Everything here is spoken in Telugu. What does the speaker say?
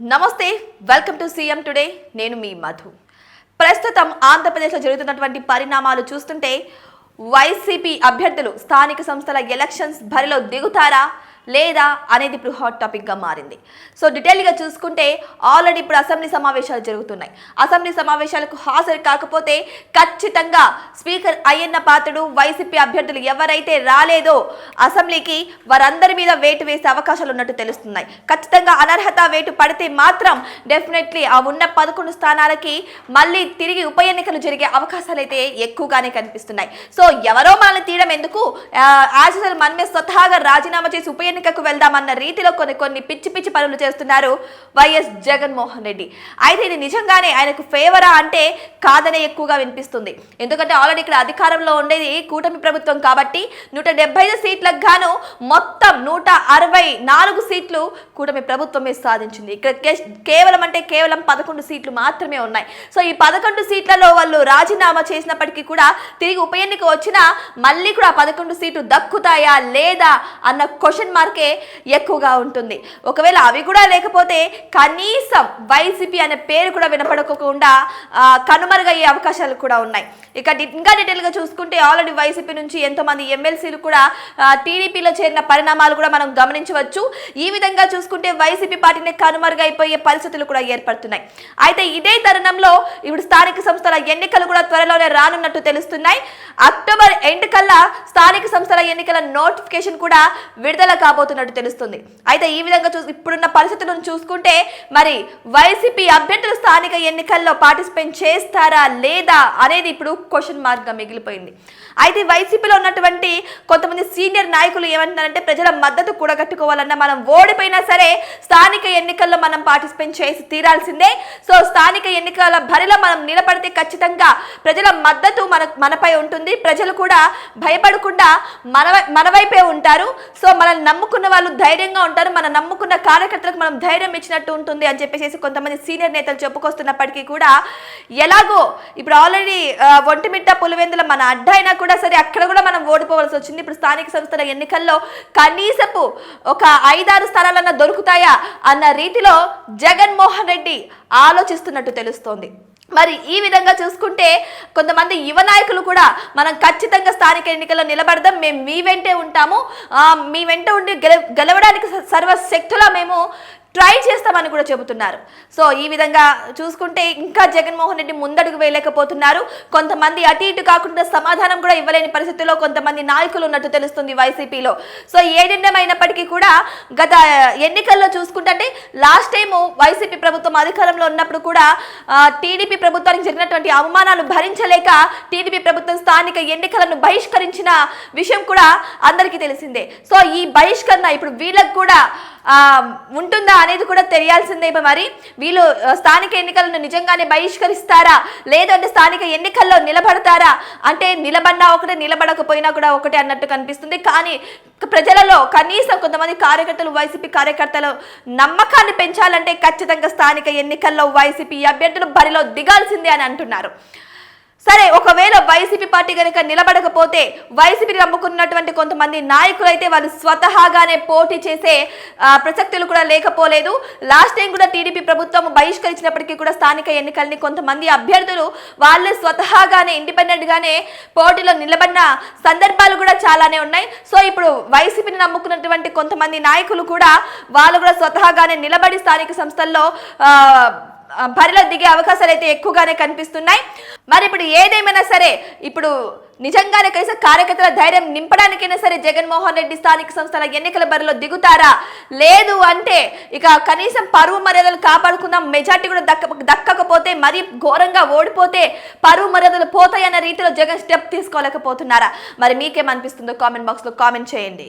నమస్తే వెల్కమ్ టు సీఎం టుడే. నేను మీ మధు. ప్రస్తుతం ఆంధ్రప్రదేశ్లో జరుగుతున్నటువంటి పరిణామాలు చూస్తుంటే వైసీపీ అభ్యర్థులు స్థానిక సంస్థల ఎలక్షన్స్ బరిలో దిగుతారా? లేదా అనేది ఇప్పుడు హాట్ టాపిక్గా మారింది. సో డీటెయిల్గా చూసుకుంటే ఆల్రెడీ ఇప్పుడు అసెంబ్లీ సమావేశాలు జరుగుతున్నాయి. అసెంబ్లీ సమావేశాలకు హాజరు కాకపోతే ఖచ్చితంగా స్పీకర్ అయ్యన్న పాత్రుడు వైసీపీ అభ్యర్థులు ఎవరైతే రాలేదో అసెంబ్లీకి వారందరి మీద వేటు వేసే అవకాశాలు ఉన్నట్టు తెలుస్తున్నాయి. ఖచ్చితంగా అనర్హత వేటు పడితే మాత్రం డెఫినెట్లీ ఆ ఉన్న పదకొండు స్థానాలకి మళ్ళీ తిరిగి ఉప ఎన్నికలు జరిగే అవకాశాలు అయితే ఎక్కువగానే కనిపిస్తున్నాయి. సో ఎవరో మనల్ని తీయడం ఎందుకు? ఆశలు మనమే స్వతహాగా రాజీనామా చేసి ఉప ఎన్నికకు వెళ్దామన్న రీతిలో కొన్ని కొన్ని పిచ్చి పిచ్చి పనులు చేస్తున్నారు వైఎస్ జగన్మోహన్ రెడ్డి. అయితే ఇది నిజంగానే ఆయనకు ఫేవరా అంటే కాదనే ఎక్కువగా వినిపిస్తుంది. ఎందుకంటే ఆల్రెడీ ఇక్కడ అధికారంలో ఉండేది కూటమి ప్రభుత్వం కాబట్టి నూట డెబ్బై ఐదు సీట్లకు గాను మొత్తం నూట అరవై నాలుగు సీట్లు కూటమి ప్రభుత్వమే సాధించింది. ఇక్కడ కేవలం అంటే కేవలం పదకొండు సీట్లు మాత్రమే ఉన్నాయి. సో ఈ పదకొండు సీట్లలో వాళ్ళు రాజీనామా చేసినప్పటికీ కూడా తిరిగి ఉప ఎన్నిక వచ్చినా మళ్ళీ కూడా పదకొండు సీట్లు దక్కుతాయా లేదా అన్న క్వశ్చన్ మార్క్ ఎక్కువగా ఉంటుంది. ఒకవేళ అవి కూడా లేకపోతే కనీసం వైసీపీ అనే పేరు కూడా వినపడకుండా కనుమరుగయ్యే అవకాశాలు కూడా ఉన్నాయి. ఇక ఇంకా డీటెయిల్గా చూసుకుంటే ఆల్రెడీ వైసీపీ నుంచి ఎంతోమంది ఎమ్మెల్సీలు కూడా టీడీపీలో చేరిన పరిణామాలు కూడా మనం గమనించవచ్చు. ఈ విధంగా చూసుకుంటే వైసీపీ పార్టీని కనుమరుగైపోయే పరిస్థితులు కూడా ఏర్పడుతున్నాయి. అయితే ఇదే తరుణంలో ఇప్పుడు స్థానిక సంస్థల ఎన్నికలు కూడా త్వరలోనే రానున్నట్టు తెలుస్తున్నాయి. అక్టోబర్ ఎండ్ కల్లా స్థానిక సంస్థల ఎన్నికల నోటిఫికేషన్ కూడా విడుదల రాబోతున్నట్టు తెలుస్తుంది. అయితే ఈ విధంగా చూ ఇప్పుడున్న పరిస్థితులను చూసుకుంటే మరి వైసీపీ అభ్యర్థులు స్థానిక ఎన్నికల్లో పార్టిసిపేట్ చేస్తారా లేదా అనేది ఇప్పుడు క్వశ్చన్ మార్క్గా మిగిలిపోయింది. అయితే వైసీపీలో ఉన్నటువంటి కొంతమంది సీనియర్ నాయకులు ఏమంటున్నారంటే ప్రజల మద్దతు కూడగట్టుకోవాలన్నా మనం ఓడిపోయినా సరే స్థానిక ఎన్నికల్లో మనం పార్టిసిపేట్ చేసి తీరాల్సిందే. సో స్థానిక ఎన్నికల బరిలో మనం నిలబడితే ఖచ్చితంగా ప్రజల మద్దతు మన మనపై ఉంటుంది. ప్రజలు కూడా భయపడకుండా మన మన వైపే ఉంటారు. సో మనల్ని నమ్ముకున్న వాళ్ళు ధైర్యంగా ఉంటారు. మన నమ్ముకున్న కార్యకర్తలకు మనం ధైర్యం ఇచ్చినట్టు ఉంటుంది అని చెప్పేసి కొంతమంది సీనియర్ నేతలు చెప్పుకొస్తున్నప్పటికీ కూడా ఎలాగో ఇప్పుడు ఆల్రెడీ ఒంటిమిట్ట పులివెందుల మన అడ్డ అయినా కూడా సరే అక్కడ కూడా మనం ఓడిపోవాల్సి వచ్చింది. ఇప్పుడు స్థానిక సంస్థల ఎన్నికల్లో కనీసపు ఒక ఐదారు స్థానాలన్నా దొరుకుతాయా అన్న రీతిలో జగన్మోహన్ రెడ్డి ఆలోచిస్తున్నట్టు తెలుస్తోంది. మరి ఈ విధంగా చూసుకుంటే కొంతమంది యువ నాయకులు కూడా మనం ఖచ్చితంగా స్థానిక ఎన్నికల్లో నిలబడదాం మేము మీ వెంటే ఉంటాము. మీ వెంట ఉండి గెల గెలవడానికి స- సర్వశక్తులా మేము ట్రై చేస్తామని కూడా చెబుతున్నారు. సో ఈ విధంగా చూసుకుంటే ఇంకా జగన్మోహన్ రెడ్డి ముందడుగు వేయలేకపోతున్నారు. కొంతమంది అటు ఇటు కాకుండా సమాధానం కూడా ఇవ్వలేని పరిస్థితిలో కొంతమంది నాయకులు ఉన్నట్టు తెలుస్తుంది వైసీపీలో. సో ఏడెండమైనప్పటికీ కూడా గత ఎన్నికల్లో చూసుకుంటే లాస్ట్ టైం వైసీపీ ప్రభుత్వం అధికారంలో ఉన్నప్పుడు కూడా టీడీపీ ప్రభుత్వానికి జరిగినటువంటి అవమానాలు భరించలేక టీడీపీ ప్రభుత్వం స్థానిక ఎన్నికలను బహిష్కరించిన విషయం కూడా అందరికీ తెలిసిందే. సో ఈ బహిష్కరణ ఇప్పుడు వీళ్ళకు కూడా ఉంటుందా అనేది కూడా తెలియాల్సిందే. మరి వీళ్ళు స్థానిక ఎన్నికలను నిజంగానే బహిష్కరిస్తారా? లేదంటే స్థానిక ఎన్నికల్లో నిలబడతారా? అంటే నిలబడినా ఒకటే నిలబడకపోయినా కూడా ఒకటే అన్నట్టు కనిపిస్తుంది. కానీ ప్రజలలో కనీసం కొంతమంది కార్యకర్తలు వైసీపీ కార్యకర్తలు నమ్మకాన్ని పెంచాలంటే ఖచ్చితంగా స్థానిక ఎన్నికల్లో వైసీపీ అభ్యర్థులు బరిలో దిగాల్సిందే అని అంటున్నారు. సరే ఒకవేళ వైసీపీ పార్టీ కనుక నిలబడకపోతే వైసీపీని నమ్ముకున్నటువంటి కొంతమంది నాయకులు అయితే వాళ్ళు స్వతహాగానే పోటీ చేసే ప్రసక్తులు కూడా లేకపోలేదు. లాస్ట్ టైం కూడా టీడీపీ ప్రభుత్వం బహిష్కరించినప్పటికీ కూడా స్థానిక ఎన్నికల్ని కొంతమంది అభ్యర్థులు వాళ్ళే స్వతహాగానే ఇండిపెండెంట్గానే పోటీలో నిలబడిన సందర్భాలు కూడా చాలానే ఉన్నాయి. సో ఇప్పుడు వైసీపీని నమ్ముకున్నటువంటి కొంతమంది నాయకులు కూడా వాళ్ళు కూడా స్వతహాగానే నిలబడి స్థానిక సంస్థల్లో బరిలో దిగే అవకాశాలు అయితే ఎక్కువగానే కనిపిస్తున్నాయి. మరి ఇప్పుడు ఏదేమైనా సరే ఇప్పుడు నిజంగానే కలిసి కార్యకర్తల ధైర్యం నింపడానికైనా సరే జగన్మోహన్ రెడ్డి స్థానిక సంస్థల ఎన్నికల బరిలో దిగుతారా? లేదు అంటే ఇక కనీసం పరువు మర్యాదలు కాపాడుకుందాం మెజార్టీ కూడా దక్క దక్కకపోతే మరీ ఘోరంగా ఓడిపోతే పరువు మర్యాదలు పోతాయన్న రీతిలో జగన్ స్టెప్ తీసుకోలేకపోతున్నారా? మరి మీకేమనిపిస్తుందో కామెంట్ బాక్స్లో కామెంట్ చేయండి.